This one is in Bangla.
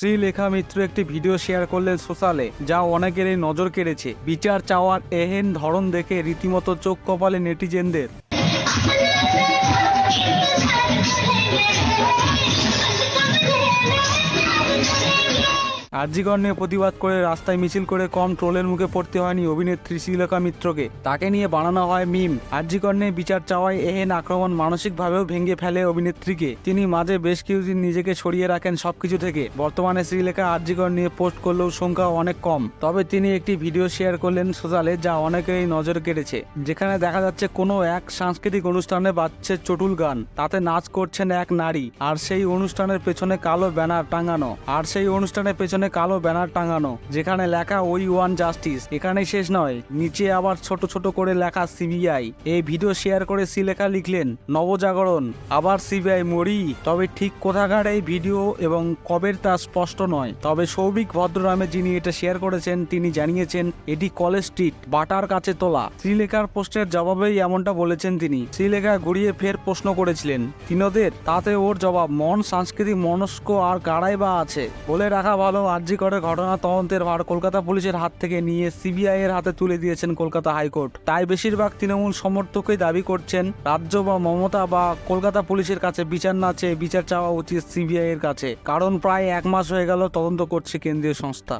শ্রীলেখা মিত্র একটি ভিডিও শেয়ার করলেন সোশ্যালে, যা অনেকেরই নজর কেড়েছে। বিচার চাওয়ার এহেন ধরন দেখে রীতিমতো চোখ কপালে নেটিজেনদের। আরজিগর নিয়ে প্রতিবাদ করে রাস্তায় মিছিল করে কম ট্রোলের মুখে পড়তে হয়নি অভিনেত্রী শ্রীলেখা মিত্রকে। তাকে নিয়ে বানানো হয় মিম। আরজিগর নিয়ে বিচার চাওয়ায় এহেন আক্রমণ মানসিকভাবেও ভেঙে ফেলে অভিনেত্রীকে। তিনি মাঝে বেশ কিছুদিন নিজেকে সরিয়ে রাখেন সবকিছু থেকে। বর্তমানে শ্রীলেখা আরজিগর নিয়ে পোস্ট করলেও সংখ্যা অনেক কম। তবে তিনি একটি ভিডিও শেয়ার করলেন সোশ্যালে যা অনেকেরই নজর কেড়েছে। যেখানে দেখা যাচ্ছে কোনো এক সাংস্কৃতিক অনুষ্ঠানে বাজছে চটুল গান। তাতে নাচ করছেন এক নারী। আর সেই অনুষ্ঠানের পেছনে কালো ব্যানার টাঙানো। আর সেই অনুষ্ঠানের পেছনে কালো ব্যানার টাঙানো, যেখানে লেখা, ওই ওয়ান জাস্টিস। এখানে শেষ নয়, নিচে আবার ছোট ছোট করে লেখা সিবিআই। এই ভিডিও শেয়ার করে শ্রীলেখা লিখলেন, নবজাগরণ। আবার সিবিআই, মরি। তবে ঠিক কোথাকার এই ভিডিও এবং কবের তা স্পষ্ট নয়। তবে সৌভিক ভদ্র নামে যিনি এটা শেয়ার করেছেন, তিনি জানিয়েছেন, এটি কলেজ স্ট্রিট, বাটার কাছে তোলা। শ্রীলেখার পোস্টের জবাবেই এমনটা বলেছেন তিনি। শ্রীলেখা ঘুরিয়ে ফের প্রশ্ন করেছিলেন তিনদের তাতে ওর জবাব, মন, সাংস্কৃতিক মনস্ক আর কারাই বা আছে? বলে রাখা ভালো আর্জি করে ঘটনা তদন্তের ভার কলকাতা পুলিশের হাত থেকে নিয়ে সিবিআই এর হাতে তুলে দিয়েছেন কলকাতা হাইকোর্ট। তাই বেশিরভাগ তৃণমূল সমর্থকই দাবি করছেন, রাজ্য বা মমতা বা কলকাতা পুলিশের কাছে বিচার না চেয়ে বিচার চাওয়া উচিত সিবিআই এর কাছে। কারণ প্রায় এক মাস হয়ে গেল তদন্ত করছে কেন্দ্রীয় সংস্থা।